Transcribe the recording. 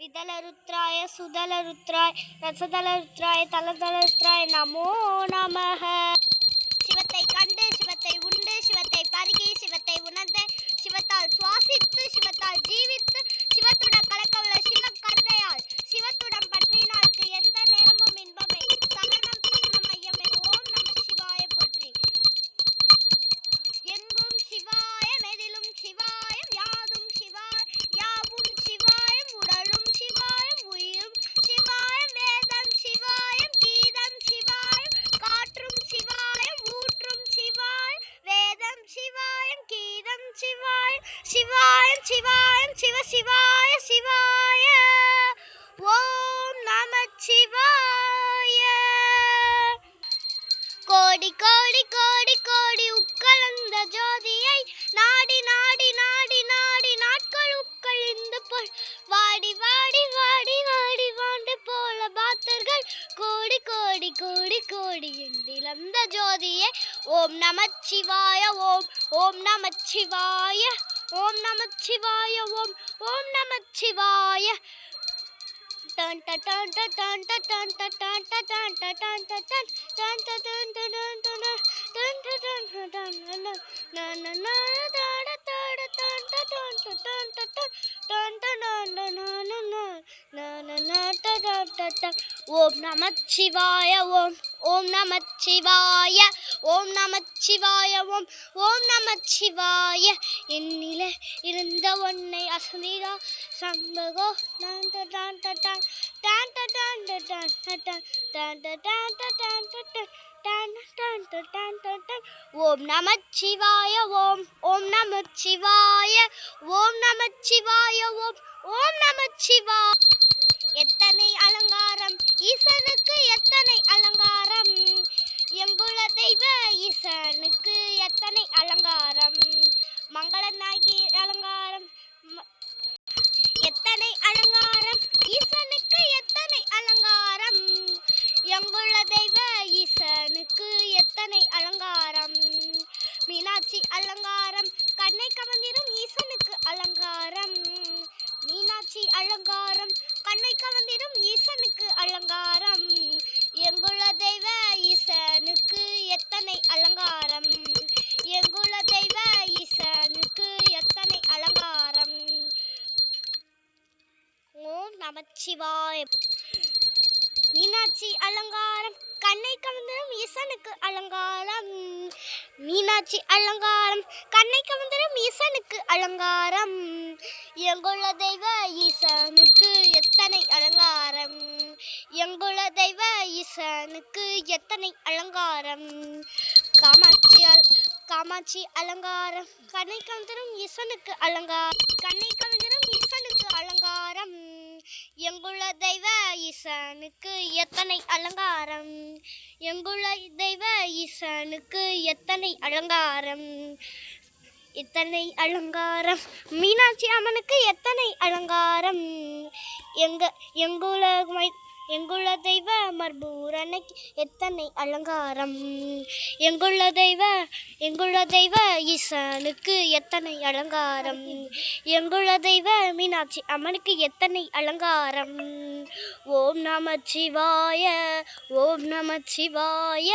விதலருத்ராய சுதலருத்ராய ரசதலருத்ராய தலதலருத்ராய் நமோ நமக. சிவாயம் சிவாயம் சிவ சிவாய சிவாய. ஓம் நம சிவாய. கோடி கோடி கோடி கோடி உட்கலந்த ஜோதியை நாடி நாடி நாடி நாடி நாட்கள் உட்கழிந்து போல் வாடி வாடி வாடி வாடி வாண்டு போல பாத்தர்கள். கோடி கோடி கோடி கோடி எண்டிலந்த ஜோதியை. ஓம் நமச்சிவாய ஓம் ஓம் நமச்சிவாய ഓം നമ ശിവായ ഓം ഓം നമ ശിവായ ഓം നമ ശിവായ ഓം ஓம் நம சிவாய ஓம் நம சிவாய ஓம் ஓம் நம ஓம் ஓம் என்னில இருந்த ஒன்னை அசந்திரா சம்பகோ டான் டான் டான் டான் டான் டான் டான் டான் ட டான் ட டான் ட டான் ஓம் டான் ட ஓம் ஓம் டான் ஓம் ஓம் ஓம் நமச்சிவாய ஓம் ஓம் ஓம் நமச்சிவாய எத்தனை அலங்காரம் ஈசனுக்கு எத்தனை அலங்காரம். கண்ணை வந்திடும் ஈசனுக்கு அலங்காரம். எங்குள்ள தெய்வ ஈசனுக்கு எத்தனை அலங்காரம்? எங்குள்ள தெய்வ ஈசனுக்கு எத்தனை அலங்காரம்? ஓம் நமச்சிவாய மீனாட்சி அலங்காரம் கண்ணை கவர்ந்திடும் ஈசனுக்கு அலங்காரம். மீனாட்சி அலங்காரம் கண்ணை கவர்ந்திடும் ஈசனுக்கு அலங்காரம். எங்குள்ள தெய்வ ஈசனுக்கு எத்தனை அலங்காரம்? எங்குள்ள தெய்வ ஈசனுக்கு எத்தனை அலங்காரம்? காமாட்சி அல் காமாட்சி அலங்காரம் கண்ணை கவர்ந்திடும் ஈசனுக்கு அலங்காரம் கண்ணை கவர்ந்திடும் ஈசனுக்கு அலங்காரம். எங்குள்ள தெய்வ ஈசனுக்கு எத்தனை அலங்காரம்? எங்குள்ள தெய்வ ஈசனுக்கு எத்தனை அலங்காரம்? எத்தனை அலங்காரம்? மீனாட்சி அம்மனுக்கு எத்தனை அலங்காரம்? எங்க எங்குள்ள மை- எங்குள்ள தெய்வ மர்பூரனுக்கு எத்தனை அலங்காரம்? எங்குள்ள தெய்வ எங்குள்ள தெய்வ ஈசனுக்கு எத்தனை அலங்காரம்? எங்குள்ள தெய்வ மீனாட்சி அம்மனுக்கு எத்தனை அலங்காரம்? ஓம் நம சிவாய ஓம் நம சிவாய.